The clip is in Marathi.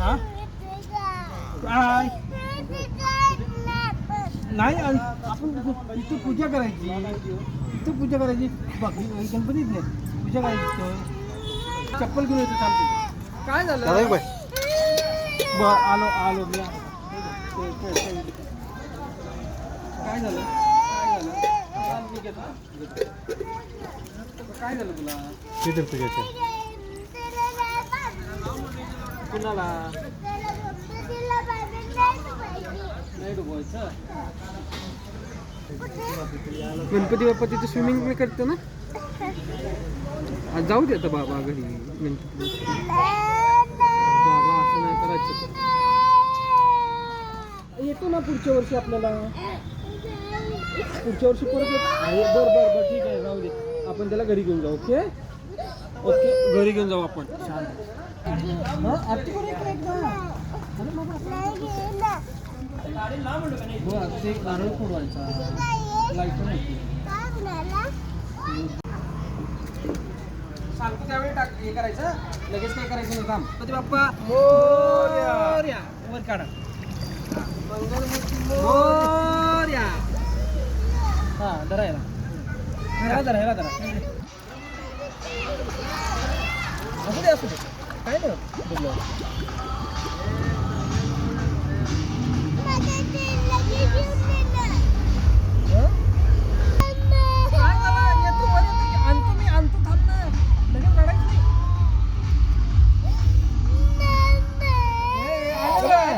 Ha? काय नाही आणि आपण इथं पूजा करायची इथं पूजा करायची बाकी गणपतीत नाही पूजा करायची इथं. तो चप्पल घेऊन येतो चालते काय झालं ब आलो आलो मी आलो. ते- ते- ते- काय झालं काय झालं चाल, मी घेतो. काय झालं तुला शीतल पूजेचं कुणाला? नाही डुबवायचं गणपती बाप्पा तिथे स्विमिंग पण करतो ना. जाऊ दे आता बाबा घरी. गणपती बाबा असं नाही करायचं. येतो ना पुढच्या वर्षी आपल्याला. पुढच्या वर्षी परत येतो. आहे, बरं बरं बरं ठीक आहे जाऊ दे. आपण त्याला घरी घेऊन जाऊ ओके? ओके घरी घेऊन जाऊ आपण. छान. आरती हो, ते नारळ फोडवायचा लाइट नाही सांगतो त्यावेळी टाक हे करायचं. लगेच काय करायचं नाही काम पती बाप्पा मोरया. वर काढा. हा, हा धरायला धरा ह्याला धरा. असू दे असू दे. काय नाही होत. बोललो. हं? काय झालं? येतो वर येतो की. आणतो मी आणतो थांब ना लगेच लढायचं नाही ए, आला ना,